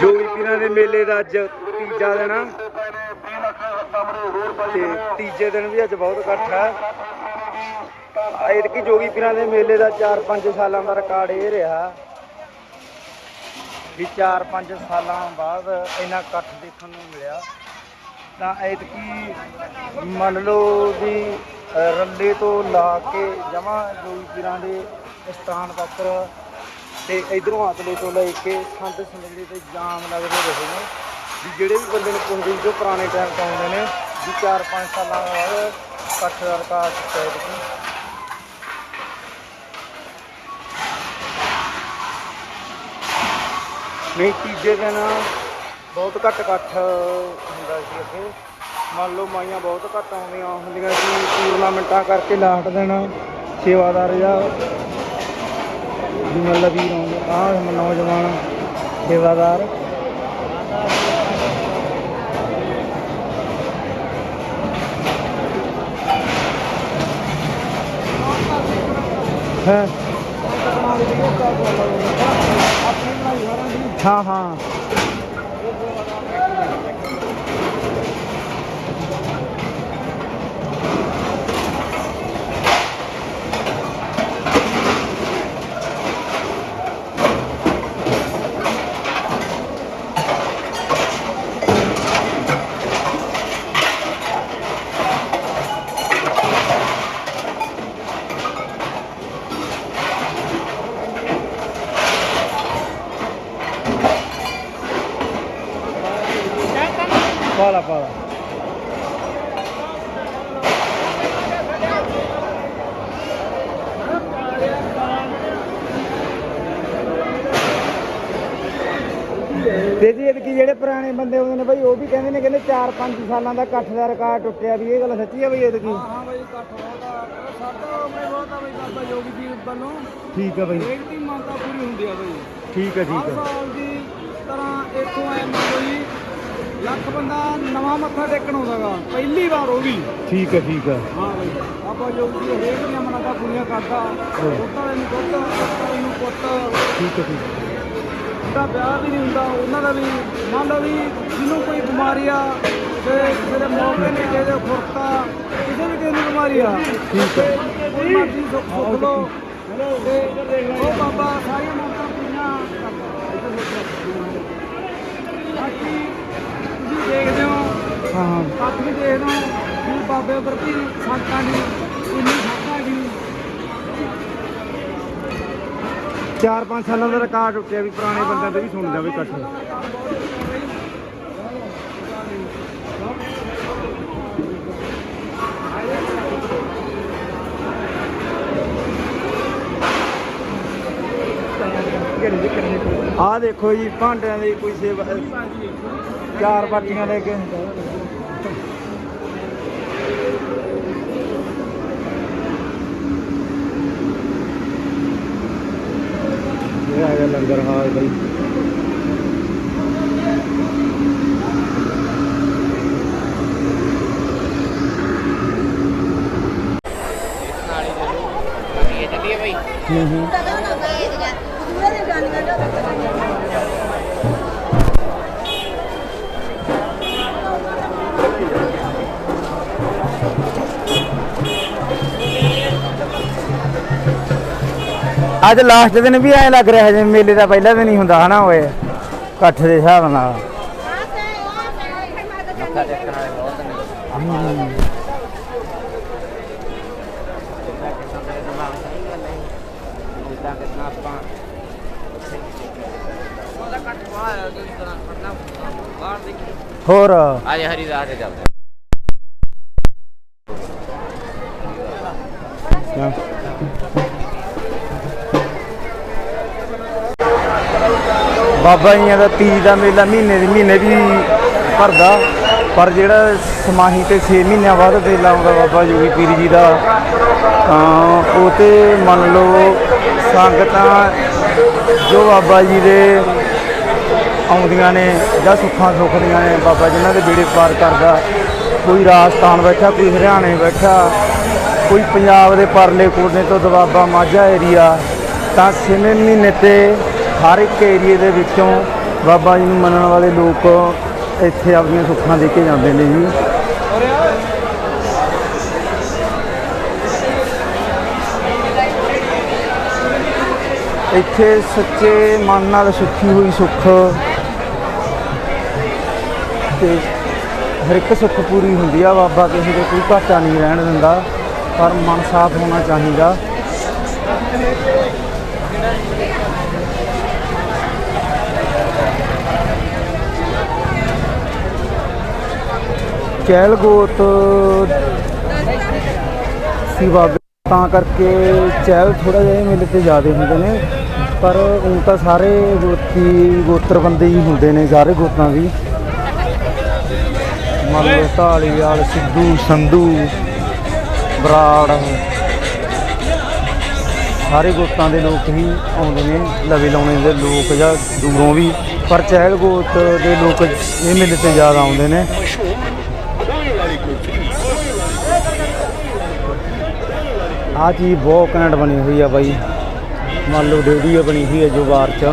ਜੋਗੀ ਪੀਰਾਂ ਦੇ ਮੇਲੇ ਦਾ ਅੱਜ ਤੀਜਾ ਦਿਨ ਆ ਤੇ ਤੀਜੇ ਦਿਨ ਵੀ ਅੱਜ ਬਹੁਤ ਇਕੱਠ ਹੈ ਐਤਕੀ ਜੋਗੀ ਪੀਰਾਂ ਦੇ ਮੇਲੇ ਦਾ 4-5 ਸਾਲਾਂ ਦਾ ਰਿਕਾਰਡ ਇਹ ਰਿਹਾ ਵੀ 4-5 ਸਾਲਾਂ ਬਾਅਦ ਇੰਨਾ ਇਕੱਠ ਦੇਖਣ ਨੂੰ ਮਿਲਿਆ। ਤਾਂ ਐਤਕੀ ਮੰਨ ਲਓ ਵੀ ਅ, ਰੱਲੇ ਤੋਂ ਲਾ ਕੇ ਜਮਾ ਜੋਗੀ ਪੀਰਾਂ ਦੇ ਸਥਾਨ ਤੱਕ ਤੇ ਇਧਰੋਂ ਆਤਲੇ ਤੋਂ ਲੈ ਕੇ ਸੰਤ ਸਮੇਲੇ ਤੇ ਜਾਮ ਲੱਗਦੇ ਰਹੇ ਨੇ। ਵੀ ਜਿਹੜੇ ਵੀ ਬੰਦੇ ਨੂੰ ਪੁੱਛਦੇ ਸੀ ਜੋ ਪੁਰਾਣੇ ਟਾਈਮ ਤੋਂ ਆਉਂਦੇ ਨੇ, ਵੀ 4-5 ਸਾਲਾਂ ਬਾਅਦ ਇਕੱਠ ਦਾ ਰਿਕਾਰਡ ਟੁੱਟਿਆ ਐਤਕੀ ਨਹੀਂ, ਤੀਜੇ ਦਿਨ ਬਹੁਤ ਘੱਟ ਇਕੱਠ ਹੁੰਦਾ ਸੀ ਅੱਗੇ ਮੰਨ ਲਓ ਮਾਈਆਂ ਬਹੁਤ ਘੱਟ ਆਉਂਦੀਆਂ ਹੁੰਦੀਆਂ ਸੀ, ਟੂਰਨਾਮੈਂਟਾਂ ਕਰਕੇ ਲਾਸਟ ਦਿਨ ਸੇਵਾਦਾਰ ਜਾਂ ਜਿਵੇਂ ਲਵੀਰ ਆਉਂਦੇ ਆਹ ਨੌਜਵਾਨ ਸੇਵਾਦਾਰ। ਹੈ? ਹਾਂ ਹਾਂ। ਪਾਲਾ ਪਾਲਾ। ਤੇ ਜੀ ਇਹਦੇ ਜਿਹੜੇ ਪੁਰਾਣੇ ਬੰਦੇ ਹੁੰਦੇ ਨੇ ਬਈ ਉਹ ਵੀ ਕਹਿੰਦੇ ਨੇ ਕਹਿੰਦੇ 4-5 ਸਾਲਾਂ ਦਾ ਇਕੱਠ ਦਾ ਰਿਕਾਰਡ ਟੁੱਟਿਆ ਵੀ ਇਹ ਗੱਲ ਸੱਚੀ ਹੈ ਬਈ ਇਹਦੇ ਕੀ? ਹਾਂ ਬਈ ਇਕੱਠ ਹੋਦਾ ਸਾਡਾ ਆਪਣੇ ਹੋਦਾ ਬਈ ਬਾਬਾ ਜੋਗੀ ਜੀ ਵੱਲੋਂ। ਠੀਕ ਹੈ ਬਈ। ਇੱਕ ਦੀ ਮੰਨਤਾ ਪੂਰੀ ਹੁੰਦੀ ਆ ਬਈ। ਠੀਕ ਹੈ ਠੀਕ ਹੈ ਸਾਲ ਦੀ ਤਰ੍ਹਾਂ ਇੱਥੋਂ ਐ ਮੰਨ ਜੀ ਲੱਖ ਬੰਦਾ ਨਵਾਂ ਮੱਥਾ ਟੇਕਣ ਆਉਂਦਾਗਾ ਪਹਿਲੀ ਵਾਰ ਉਹ ਵੀ। ਠੀਕ ਹੈ ਠੀਕ ਹੈ। ਹਾਂ ਬਈ। ਜੋਗੀ ਜੀ ਹਰੇਕ ਦੀਆਂ ਮੰਨਤਾਂ ਪੂਰੀਆਂ ਕਰਦਾ ਪੁੱਤ ਵਾਲੇ ਨੂੰ ਪੁੱਤ ਪੁੱਤ ਵਾਲੇ ਨੂੰ ਪੁੱਤ। ਠੀਕ ਹੈ ਠੀਕ ਹੈ। ਦਾ ਵਿਆਹ ਵੀ ਨਹੀਂ ਹੁੰਦਾ ਉਹਨਾਂ ਦਾ ਵੀ ਮੰਨ ਲਓ ਵੀ ਜਿਹਨੂੰ ਕੋਈ ਬਿਮਾਰੀ ਆ ਤੇ ਜਿਹੜੇ ਮੌਕੇ ਨੇ ਜਿਹਦੇ ਖੁਰਤਾ ਕਿਸੇ ਵੀ ਕਿਸੇ ਨੂੰ ਬਿਮਾਰੀ ਆ। ਠੀਕ ਹੈ। ਕੋਈ ਮਰਜ਼ੀ ਸੁੱਖ ਸੁੱਖ ਲੋ ਤੇ ਉਹ ਬਾਬਾ ਸਾਰੀਆਂ ਮੌਤਾਂ ਪੂਰੀਆਂ ਕਰਦਾ। ਬਾਕੀ ਤੁਸੀਂ ਦੇਖਦੇ ਹੋ ਹਾਂ। ਕੱਖ ਵੀ ਦੇਖਦੇ ਵੀ ਬਾਬੇ ਪ੍ਰਤੀ ਸੰਤਾਂ ਦੀ ਇੰਨੀ ਸ਼ਰਧਾ ਦੀ 4-5 ਸਾਲਾਂ ਦਾ ਰਿਕਾਰਡ ਟੁੱਟਿਆ ਵੀ ਪੁਰਾਣੇ ਬੰਦਿਆਂ ਤੇ ਵੀ ਸੁਣ ਜਾਵੇ ਇਕੱਠ ਆਹ ਦੇਖੋ ਜੀ ਭਾਂਡਿਆਂ ਦੀ ਕੋਈ ਸੇਵਾ ਚਾਰ ਬਾਟੀਆਂ ਲੈ ਕੇ ਇਹ ਆ ਗਿਆ ਲੰਗਰ ਹਾਲ ਬਈ। ਹੂੰ ਹੂੰ। ਅੱਜ ਲਾਸਟ ਦਿਨ ਵੀ ਐ ਲੱਗ ਰਿਹਾ ਜਿਵੇਂ ਮੇਲੇ ਦਾ ਪਹਿਲਾ ਦਿਨ ਹੀ ਹੁੰਦਾ ਹਨਾ ਓਏ। ਇਕੱਠ ਦੇ ਹਿਸਾਬ ਨਾਲ। ਹੋਰ। ਅੱਜ ਹਰੀ ਰਾਤ ਤੇ ਚੱਲਦੇ ਬਾਬਾ ਜੀਆਂ ਦਾ ਤੀਜ ਦਾ ਮੇਲਾ ਮਹੀਨੇ ਦੇ ਮਹੀਨੇ ਵੀ ਭਰਦਾ। ਪਰ ਜਿਹੜਾ ਸਮਾਹੀ ਤੇ 6 ਮਹੀਨਿਆਂ ਬਾਅਦ ਮੇਲਾ ਆਉਂਦਾ ਬਾਬਾ ਜੋਗੀ ਪੀਰ ਜੀ ਦਾ ਤਾਂ ਉਹ ਤੇ ਮੰਨ ਲਓ ਸੰਗਤਾਂ ਜੋ ਬਾਬਾ ਜੀ ਦੇ ਆਉਂਦੀਆਂ ਨੇ ਜਾਂ ਸੁੱਖਾਂ ਸੁੱਖਦੀਆਂ ਨੇ, ਬਾਬਾ ਜਿਨ੍ਹਾਂ ਦੇ ਬੇੜੇ ਪਾਰ ਕਰਦਾ। ਕੋਈ ਰਾਜਸਥਾਨ ਬੈਠਾ, ਕੋਈ ਹਰਿਆਣੇ ਬੈਠਾ, ਕੋਈ ਪੰਜਾਬ ਦੇ ਪਰਲੇ ਕੋਨੇ ਤੋਂ ਦਵਾਬਾ ਮਾਝਾ ਏਰੀਆ ਤਾਂ ਛੇਵੇਂ ਮਹੀਨੇ ਤੇ ਹਰ ਇੱਕ ਏਰੀਏ ਦੇ ਵਿੱਚੋਂ ਬਾਬਾ ਜੀ ਨੂੰ ਮੰਨਣ ਵਾਲੇ ਲੋਕ ਇੱਥੇ ਆਪਣੀਆਂ ਸੁੱਖਾਂ ਦੇ ਕੇ ਜਾਂਦੇ ਨੇ ਜੀ। ਇੱਥੇ ਸੱਚੇ ਮਨ ਨਾਲ ਸੁੱਖੀ ਹੋਈ ਸੁੱਖ ਤੇ ਹਰ ਇੱਕ ਸੁੱਖ ਪੂਰੀ ਹੁੰਦੀ ਆ। ਬਾਬਾ ਕਿਸੇ ਦੇ ਕੋਈ ਘਾਟਾ ਨਹੀਂ ਰਹਿਣ ਦਿੰਦਾ, ਪਰ ਮਨ ਸਾਫ਼ ਹੋਣਾ ਚਾਹੀਦਾ। ਚਹਿਲ ਗੋਤ ਸੀ ਬਾਬੇ ਤਾਂ ਕਰਕੇ ਚਹਿਲ ਥੋੜਾ ਜਿਹਾ ਇਹ ਮੇਲੇ ਤੇ ਜ਼ਿਆਦਾ ਹੁੰਦੇ ਨੇ। ਪਰ ਹੁਣ ਤਾਂ ਸਾਰੇ ਗੋਤੀ ਗੋਤਰ ਬੰਦੇ ਹੀ ਹੁੰਦੇ ਨੇ, ਸਾਰੇ ਗੋਤਾਂ ਵੀ। ਮੰਨ ਲਓ ਢਾਲੀਵਾਲ, ਸਿੱਧੂ, ਸੰਧੂ, ਬਰਾੜ, ਸਾਰੇ ਗੋਤਾਂ ਦੇ ਲੋਕ ਹੀ ਆਉਂਦੇ ਨੇ, ਲਵੇ ਲਾਉਣੇ ਦੇ ਲੋਕ ਜਾਂ ਦੂਰੋਂ ਵੀ। ਪਰ ਚਹਿਲ ਗੋਤ ਦੇ ਲੋਕ ਇਹ ਮੇਲੇ ਤੇ ਜ਼ਿਆਦਾ ਆਉਂਦੇ ਨੇ। ਆਹ ਚੀਜ਼ ਬਹੁਤ ਘੈਂਟ ਬਣੀ ਹੋਈ ਆ ਬਾਈ। ਮੰਨ ਲਓ ਡਿਊਟੀ ਬਣੀ ਹੋਈ ਹੈ ਜੋ ਬਾਰ ਚ।